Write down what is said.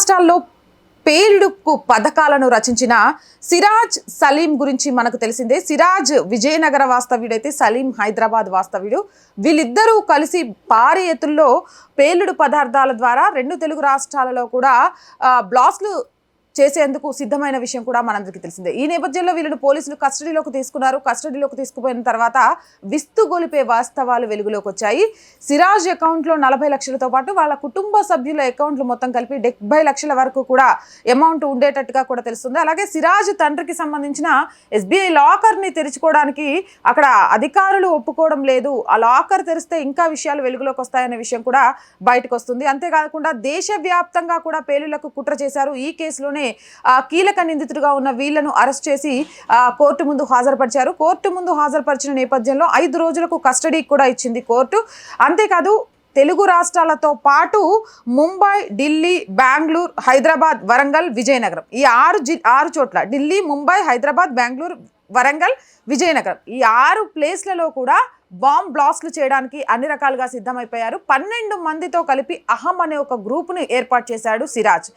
రాష్ట్రాల్లో పేలుడుకు పథకాలను రచించిన సిరాజ్ సలీం గురించి మనకు తెలిసిందే. సిరాజ్ విజయనగర వాస్తవ్యుడైతే సలీం హైదరాబాద్ వాస్తవ్యుడు. వీళ్ళిద్దరూ కలిసి భారీ ఎత్తుల్లో పేలుడు పదార్థాల ద్వారా రెండు తెలుగు రాష్ట్రాలలో కూడా బ్లాస్లు బ్లాస్ట్లు చేసేందుకు సిద్ధమైన విషయం కూడా మనందరికీ తెలిసిందే. ఈ నేపథ్యంలో వీళ్ళను పోలీసులు కస్టడీలోకి తీసుకున్నారు. కస్టడీలోకి తీసుకుపోయిన తర్వాత విస్తుగొలిపే వాస్తవాలు వెలుగులోకి వచ్చాయి. సిరాజ్ అకౌంట్లో నలభై లక్షలతో పాటు వాళ్ళ కుటుంబ సభ్యుల అకౌంట్లు మొత్తం కలిపి డెబ్బై లక్షల వరకు కూడా అమౌంట్ ఉండేటట్టుగా కూడా తెలుస్తుంది. అలాగే సిరాజ్ తండ్రికి సంబంధించిన ఎస్బీఐ లాకర్ని తెరుచుకోవడానికి అక్కడ అధికారులు ఒప్పుకోవడం లేదు. ఆ లాకర్ తెరిస్తే ఇంకా విషయాలు వెలుగులోకి వస్తాయనే విషయం కూడా బయటకు వస్తుంది. అంతేకాకుండా దేశవ్యాప్తంగా కూడా పేలుళ్ళకు కుట్ర చేశారు. ఈ కేసులోనే కీలక నిందితుడిగా ఉన్న వీళ్ళను అరెస్ట్ చేసి కోర్టు ముందు హాజరుపరిచారు. కోర్టు ముందు హాజరుపరిచిన నేపథ్యంలో ఐదు రోజులకు కస్టడీ కూడా ఇచ్చింది కోర్టు. అంతేకాదు తెలుగు రాష్ట్రాలతో పాటు ముంబై ఢిల్లీ బెంగళూరు హైదరాబాద్ వరంగల్ విజయనగరం. ఈ ఆరు జి ఆరు చోట్ల ఢిల్లీ ముంబై హైదరాబాద్ బెంగళూరు వరంగల్ విజయనగరం. ఈ ఆరు ప్లేస్లలో కూడా బాంబ్ బ్లాస్ట్లు చేయడానికి అన్ని రకాలుగా సిద్ధమైపోయారు. పన్నెండు మందితో కలిపి అహం అనే ఒక గ్రూపును ఏర్పాటు చేశాడు సిరాజ్.